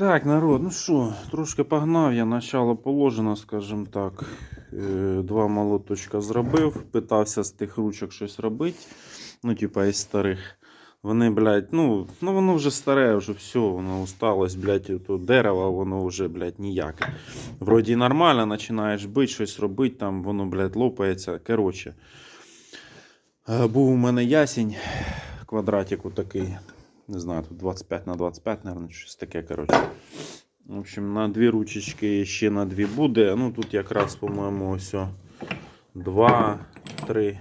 Так, народ, ну що, трошки погнав я, начало положено, скажімо так. Е, Два молоточка зробив, питався з тих ручок щось робити. Ну, типа із старих. Вони, блядь, ну, ну воно вже старе, вже все, воно усталось, блядь, то дерево, воно вже, блядь, ніяке. Вроді нормально, починаєш бити, щось робити, там воно, блядь, лопається. Коротше. Е, Був у мене ясінь, квадратик такий. Не знаю, тут 25 на 25, наверное, щось таке, коротше. В общем, на дві ручечки ще на дві буде. Ну тут якраз, по-моєму, ось два, три.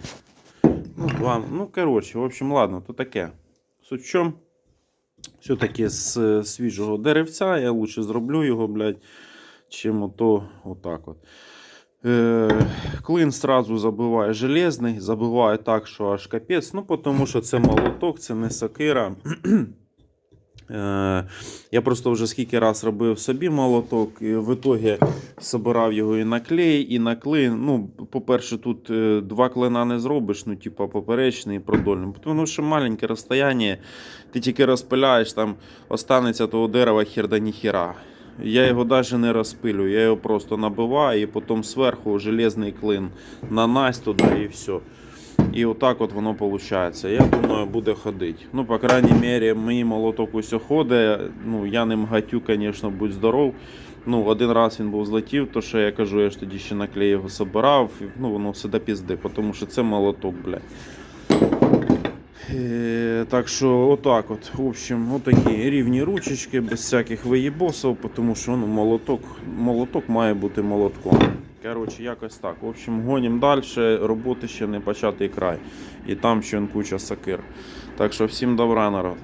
Ну, два. Ну, коротше, в общем, ладно, то таке. Суть в чому? Все-таки з свіжого деревця я лучше зроблю його, блядь, чим ото отак от. Е, клин сразу забиває железний, забиває так, що аж капець. Ну, тому що це молоток, це не сокира. Е, я просто вже скільки раз робив собі молоток, і в ітогі собирав його і на клей, і на клин. Ну, по-перше, тут е, два клина не зробиш, ну, типа поперечний і продольний. Тому що маленьке розстояння, ти тільки розпиляєш, там останеться того дерева хер да ніхіра. Я його навіть не розпилю, я його просто набиваю і потім зверху железний клин нанась туди і все. І отак от воно виходить. Я думаю, буде ходити. Ну, по крайній мірі, мій молоток усе ходить. Ну, я ним гатю, звісно, будь здоров. Ну, один раз він був злетів, то що я кажу, я ж тоді ще на клей його собирав. Ну, воно все до пізди, тому що це молоток, блядь. Е, Так що отак от. В общем, отакі рівні ручечки, без всяких виєбосів, тому що ну, молоток, молоток має бути молотком. Коротше, якось так. В общем, гонім далі, роботи ще не початий край. І там ще куча сакир. Так що всім добра, народ.